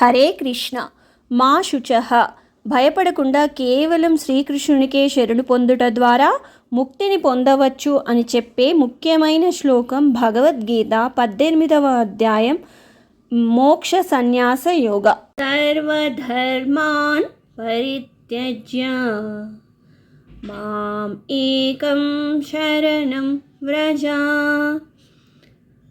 హరే కృష్ణ. మా శుచ. భయపడకుండా కేవలం శ్రీకృష్ణునికే శరణు పొందుట ద్వారా ముక్తిని పొందవచ్చు అని చెప్పే ముఖ్యమైన శ్లోకం భగవద్గీత పద్దెనిమిదవ అధ్యాయం మోక్ష సన్యాస యోగ. సర్వధర్మాన్ పరిత్యజ్య. మాం ఏకం శరణం వ్రజ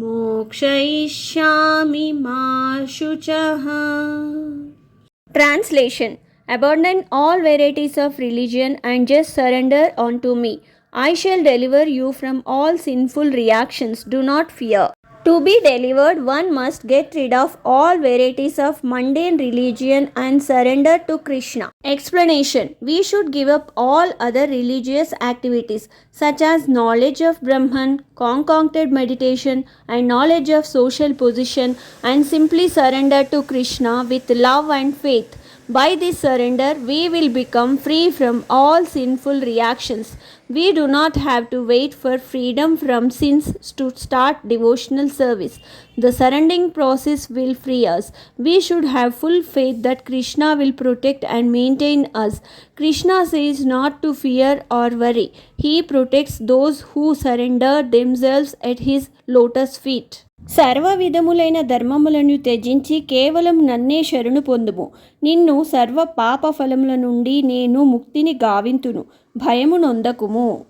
మోక్షయిష్యామి మా శుచః Translation Abandon all varieties of religion and just surrender unto me. I shall deliver you from all sinful reactions. Do not fear. To be delivered, one must get rid of all varieties of mundane religion and surrender to Krishna. Explanation We should give up all other religious activities such as knowledge of Brahman, concocted meditation, and knowledge of social position and simply surrender to Krishna with love and faith. By this surrender, we will become free from all sinful reactions. We do not have to wait for freedom from sins to start devotional service. The surrendering process will free us. We should have full faith that Krishna will protect and maintain us. Krishna says not to fear or worry. He protects those who surrender themselves at his lotus feet. సర్వ విధములైన ధర్మములను త్యజించి కేవలం నన్నే శరణు పొందుము. నిన్ను సర్వ పాప ఫలముల నుండి నేను ముక్తిని గావింతును. భయము నొందకుము.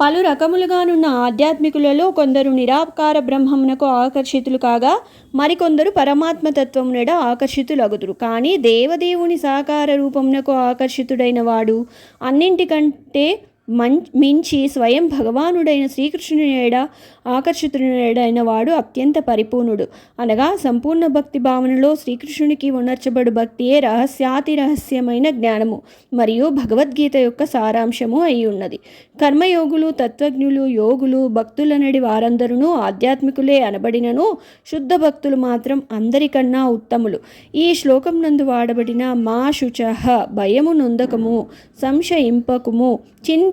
పలు రకములుగానున్న ఆధ్యాత్మికులలో కొందరు నిరాకార బ్రహ్మమునకు ఆకర్షితులు కాగా మరికొందరు పరమాత్మ తత్వమునడ ఆకర్షితులగుదురు. కానీ దేవదేవుని సాకార రూపమునకు ఆకర్షితుడైన వాడు అన్నింటికంటే మించి స్వయం భగవానుడైన శ్రీకృష్ణుని ఏడ ఆకర్షితుడైన వాడు అత్యంత పరిపూర్ణుడు. అనగా సంపూర్ణ భక్తి భావనలో శ్రీకృష్ణునికి ఉనర్చబడు భక్తియే రహస్యాతి రహస్యమైన జ్ఞానము మరియు భగవద్గీత యొక్క సారాంశము అయి ఉన్నది కర్మయోగులు తత్వజ్ఞులు యోగులు భక్తులనడి వారందరూ ఆధ్యాత్మికులే అనబడినను శుద్ధ భక్తులు మాత్రం అందరికన్నా ఉత్తములు. ఈ శ్లోకం నందు వాడబడిన మా శుచహ భయము నొందకము సంశయింపకము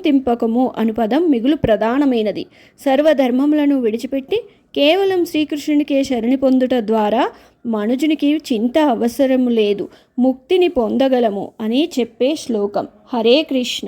తింపకము అను పదం మిగులు ప్రధానమైనది. సర్వధర్మములను విడిచిపెట్టి కేవలం శ్రీకృష్ణునికే శరణి పొందుట ద్వారా మనుజునికి చింత అవసరము లేదు. ముక్తిని పొందగలము అని చెప్పే శ్లోకం. హరే కృష్ణ.